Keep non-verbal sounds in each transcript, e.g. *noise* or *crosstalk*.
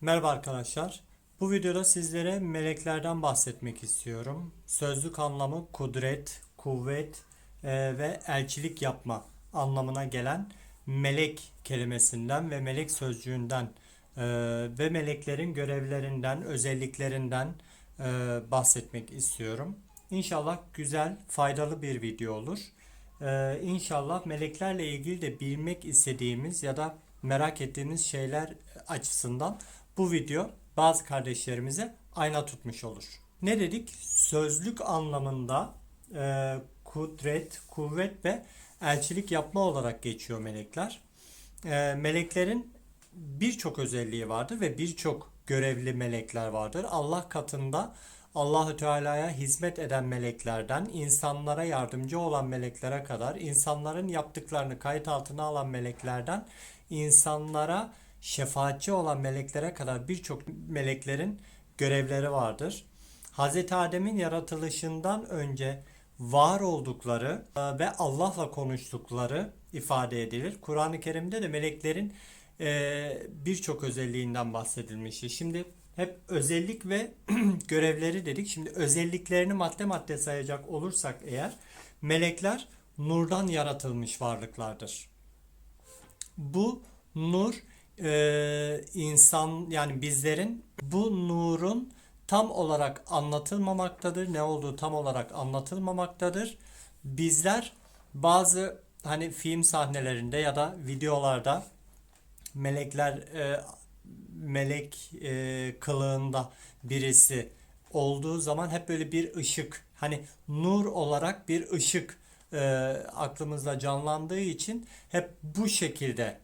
Merhaba arkadaşlar. Bu videoda sizlere meleklerden bahsetmek istiyorum. Sözlük anlamı kudret, kuvvet e, ve elçilik yapma anlamına gelen melek kelimesinden ve melek sözcüğünden e, ve meleklerin görevlerinden, özelliklerinden e, bahsetmek istiyorum. İnşallah güzel, faydalı bir video olur. E, İnşallah meleklerle ilgili de bilmek istediğimiz ya da merak ettiğimiz şeyler açısından bu video bazı kardeşlerimize ayna tutmuş olur. Ne dedik? Sözlük anlamında e, kudret, kuvvet ve elçilik yapma olarak geçiyor melekler. E, meleklerin birçok özelliği vardır ve birçok görevli melekler vardır. Allah katında Allahü Teala'ya hizmet eden meleklerden insanlara yardımcı olan meleklere kadar insanların yaptıklarını kayıt altına alan meleklerden insanlara şefaatçi olan meleklere kadar birçok meleklerin görevleri vardır. Hz. Adem'in yaratılışından önce var oldukları e, ve Allah'la konuştukları ifade edilir. Kur'an-ı Kerim'de de meleklerin e, birçok özelliğinden bahsedilmiştir. Şimdi hep özellik ve *clears throat* görevleri dedik. Şimdi özelliklerini madde madde sayacak olursak eğer melekler nurdan yaratılmış varlıklardır. Bu nur e, insan yani bizlerin bu nurun tam olarak anlatılmamaktadır. Ne olduğu tam olarak anlatılmamaktadır. Bizler bazı hani film sahnelerinde ya da videolarda melekler e, melek e, kılığında birisi olduğu zaman hep böyle bir ışık hani nur olarak bir ışık e, aklımızda canlandığı için hep bu şekilde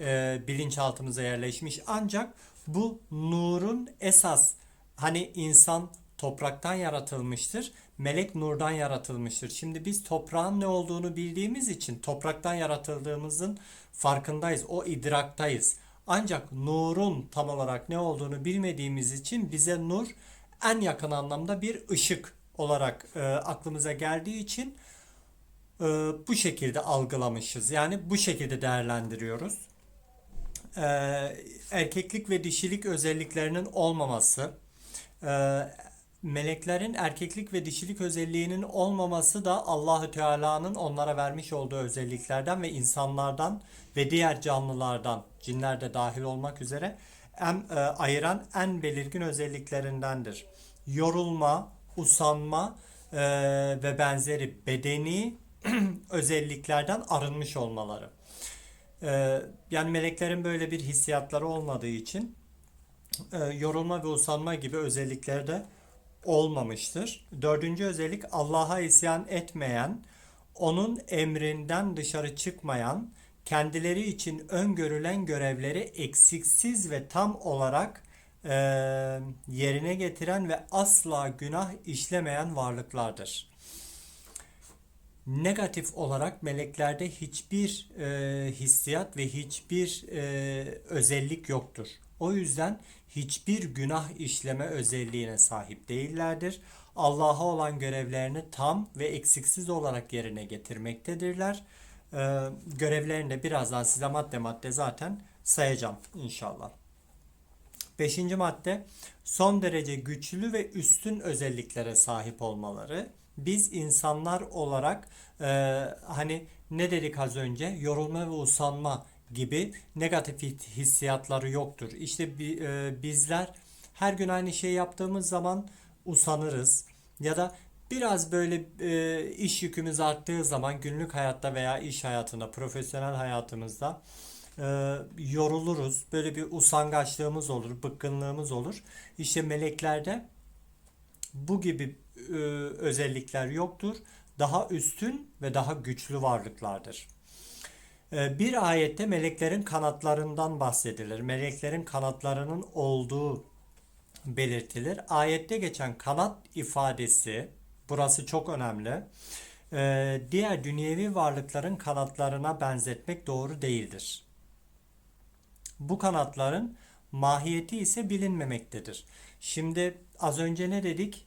e, bilinçaltımıza yerleşmiş. Ancak bu nurun esas hani insan topraktan yaratılmıştır. Melek nurdan yaratılmıştır. Şimdi biz toprağın ne olduğunu bildiğimiz için topraktan yaratıldığımızın farkındayız. O idraktayız. Ancak nurun tam olarak ne olduğunu bilmediğimiz için bize nur en yakın anlamda bir ışık olarak e, aklımıza geldiği için e, bu şekilde algılamışız. Yani bu şekilde değerlendiriyoruz e, erkeklik ve dişilik özelliklerinin olmaması, e, meleklerin erkeklik ve dişilik özelliğinin olmaması da Allahü Teala'nın onlara vermiş olduğu özelliklerden ve insanlardan ve diğer canlılardan, cinler de dahil olmak üzere en, e, ayıran en belirgin özelliklerindendir. Yorulma, usanma e, ve benzeri bedeni *clears throat* özelliklerden arınmış olmaları. Ee, yani meleklerin böyle bir hissiyatları olmadığı için e, yorulma ve usanma gibi özellikleri de olmamıştır. Dördüncü özellik Allah'a isyan etmeyen, onun emrinden dışarı çıkmayan, kendileri için öngörülen görevleri eksiksiz ve tam olarak e, yerine getiren ve asla günah işlemeyen varlıklardır negatif olarak meleklerde hiçbir e, hissiyat ve hiçbir e, özellik yoktur. O yüzden hiçbir günah işleme özelliğine sahip değillerdir. Allah'a olan görevlerini tam ve eksiksiz olarak yerine getirmektedirler. E, görevlerini de birazdan size madde madde zaten sayacağım inşallah. Beşinci madde son derece güçlü ve üstün özelliklere sahip olmaları biz insanlar olarak e, hani ne dedik az önce yorulma ve usanma gibi negatif hissiyatları yoktur. İşte e, bizler her gün aynı şeyi yaptığımız zaman usanırız ya da biraz böyle e, iş yükümüz arttığı zaman günlük hayatta veya iş hayatında, profesyonel hayatımızda e, yoruluruz. Böyle bir usangaçlığımız olur, bıkkınlığımız olur. İşte meleklerde bu gibi e, özellikler yoktur. Daha üstün ve daha güçlü varlıklardır. E, bir ayette meleklerin kanatlarından bahsedilir. Meleklerin kanatlarının olduğu belirtilir. Ayette geçen kanat ifadesi, burası çok önemli. E, diğer dünyevi varlıkların kanatlarına benzetmek doğru değildir. Bu kanatların mahiyeti ise bilinmemektedir. Şimdi az önce ne dedik?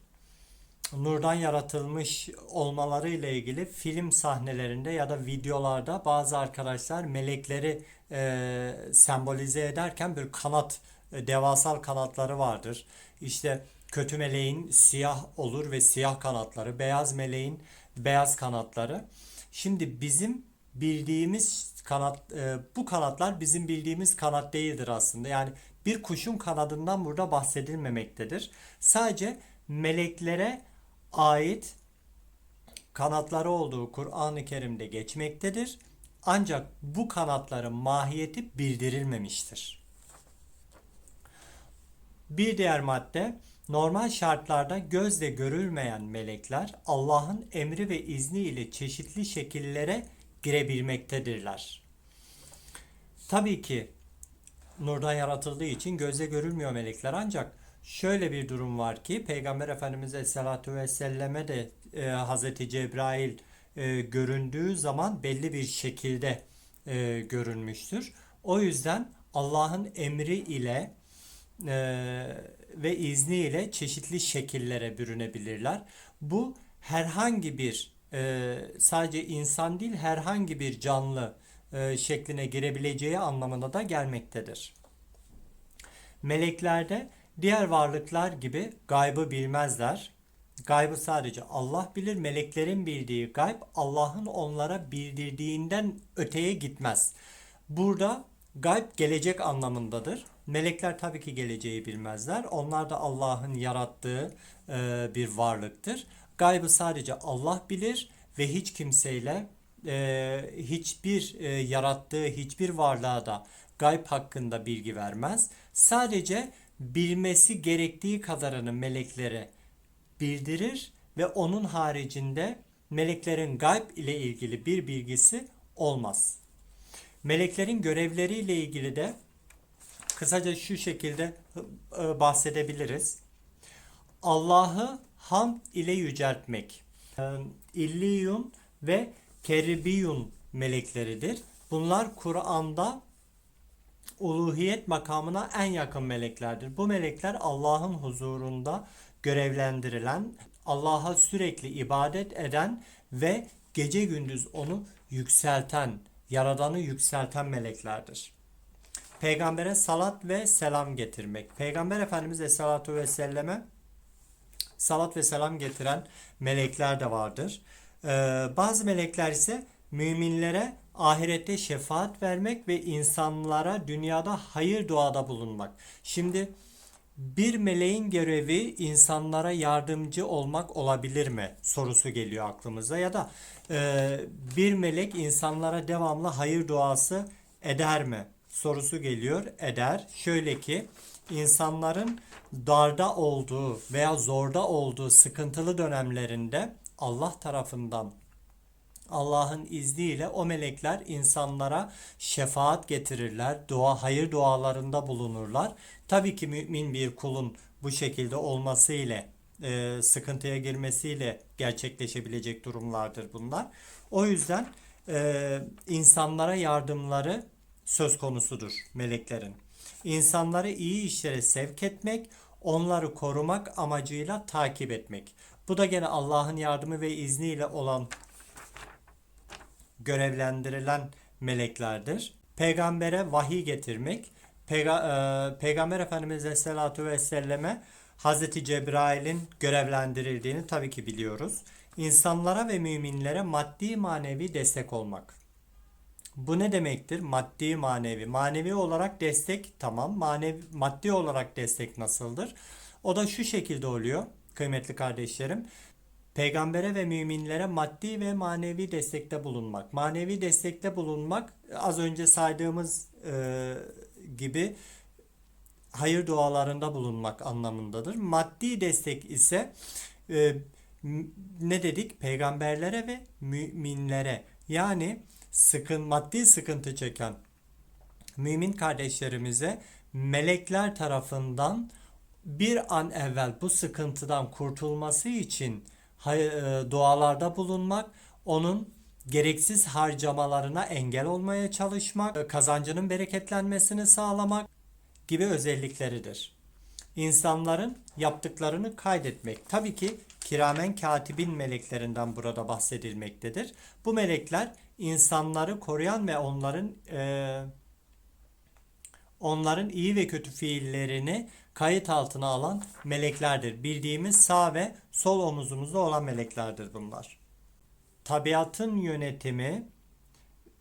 Nurdan yaratılmış olmaları ile ilgili film sahnelerinde ya da videolarda bazı arkadaşlar melekleri e, sembolize ederken bir kanat, e, devasal kanatları vardır. İşte kötü meleğin siyah olur ve siyah kanatları, beyaz meleğin beyaz kanatları. Şimdi bizim bildiğimiz kanat, e, bu kanatlar bizim bildiğimiz kanat değildir aslında. Yani bir kuşun kanadından burada bahsedilmemektedir. Sadece meleklere ait kanatları olduğu Kur'an-ı Kerim'de geçmektedir. Ancak bu kanatların mahiyeti bildirilmemiştir. Bir diğer madde normal şartlarda gözle görülmeyen melekler Allah'ın emri ve izni ile çeşitli şekillere girebilmektedirler. Tabii ki nurdan yaratıldığı için gözle görülmüyor melekler ancak şöyle bir durum var ki Peygamber Efendimiz Aleyhisselatü Vesselam'e de e, Hazreti Cebrail e, göründüğü zaman belli bir şekilde e, görünmüştür. O yüzden Allah'ın emri ile e, ve izniyle çeşitli şekillere bürünebilirler. Bu herhangi bir e, sadece insan değil herhangi bir canlı e, şekline girebileceği anlamına da gelmektedir. Meleklerde diğer varlıklar gibi gaybı bilmezler. Gaybı sadece Allah bilir. Meleklerin bildiği gayb Allah'ın onlara bildirdiğinden öteye gitmez. Burada gayb gelecek anlamındadır. Melekler tabii ki geleceği bilmezler. Onlar da Allah'ın yarattığı e, bir varlıktır. Gaybı sadece Allah bilir ve hiç kimseyle e, hiçbir e, yarattığı hiçbir varlığa da gayb hakkında bilgi vermez. Sadece bilmesi gerektiği kadarını meleklere bildirir ve onun haricinde meleklerin gayb ile ilgili bir bilgisi olmaz. Meleklerin görevleriyle ilgili de kısaca şu şekilde e, bahsedebiliriz. Allah'ı hamd ile yüceltmek. E, İlliyun ve Keribiyun melekleridir. Bunlar Kur'an'da uluhiyet makamına en yakın meleklerdir. Bu melekler Allah'ın huzurunda görevlendirilen, Allah'a sürekli ibadet eden ve gece gündüz onu yükselten, yaradanı yükselten meleklerdir. Peygambere salat ve selam getirmek. Peygamber Efendimiz Aleyhisselatü Vesselam'e salat ve selam getiren melekler de vardır. Ee, bazı melekler ise müminlere ahirette şefaat vermek ve insanlara dünyada hayır duada bulunmak. Şimdi bir meleğin görevi insanlara yardımcı olmak olabilir mi sorusu geliyor aklımıza ya da e, bir melek insanlara devamlı hayır duası eder mi sorusu geliyor eder. Şöyle ki insanların darda olduğu veya zorda olduğu sıkıntılı dönemlerinde Allah tarafından Allah'ın izniyle o melekler insanlara şefaat getirirler. Dua, hayır dualarında bulunurlar. Tabii ki mümin bir kulun bu şekilde olması ile e, sıkıntıya girmesiyle gerçekleşebilecek durumlardır bunlar. O yüzden e, insanlara yardımları söz konusudur meleklerin. İnsanları iyi işlere sevk etmek, onları korumak amacıyla takip etmek. Bu da gene Allah'ın yardımı ve izniyle olan görevlendirilen meleklerdir. Peygambere vahiy getirmek, Peyga- e, Peygamber Efendimiz Aleyhisselatü Vesselam'e Hazreti Cebrail'in görevlendirildiğini tabii ki biliyoruz. İnsanlara ve müminlere maddi manevi destek olmak. Bu ne demektir? Maddi manevi. Manevi olarak destek tamam. Manevi, maddi olarak destek nasıldır? O da şu şekilde oluyor kıymetli kardeşlerim. Peygambere ve müminlere maddi ve manevi destekte bulunmak. Manevi destekte bulunmak az önce saydığımız e, gibi hayır dualarında bulunmak anlamındadır. Maddi destek ise e, ne dedik? Peygamberlere ve müminlere yani sıkın maddi sıkıntı çeken mümin kardeşlerimize melekler tarafından bir an evvel bu sıkıntıdan kurtulması için dualarda bulunmak, onun gereksiz harcamalarına engel olmaya çalışmak, e, kazancının bereketlenmesini sağlamak gibi özellikleridir. İnsanların yaptıklarını kaydetmek. Tabii ki kiramen katibin meleklerinden burada bahsedilmektedir. Bu melekler insanları koruyan ve onların eee, onların iyi ve kötü fiillerini kayıt altına alan meleklerdir. Bildiğimiz sağ ve sol omuzumuzda olan meleklerdir bunlar. Tabiatın yönetimi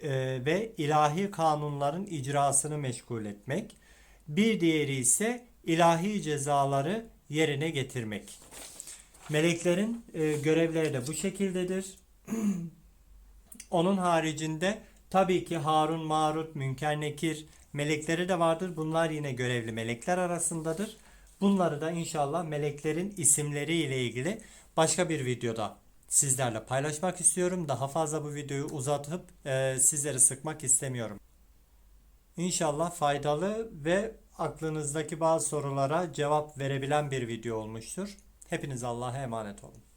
e, ve ilahi kanunların icrasını meşgul etmek. Bir diğeri ise ilahi cezaları yerine getirmek. Meleklerin e, görevleri de bu şekildedir. *clears throat* Onun haricinde tabii ki Harun, Marut, Münker, Nekir melekleri de vardır. Bunlar yine görevli melekler arasındadır. Bunları da inşallah meleklerin isimleri ile ilgili başka bir videoda sizlerle paylaşmak istiyorum. Daha fazla bu videoyu uzatıp e, sizleri sıkmak istemiyorum. İnşallah faydalı ve aklınızdaki bazı sorulara cevap verebilen bir video olmuştur. Hepiniz Allah'a emanet olun.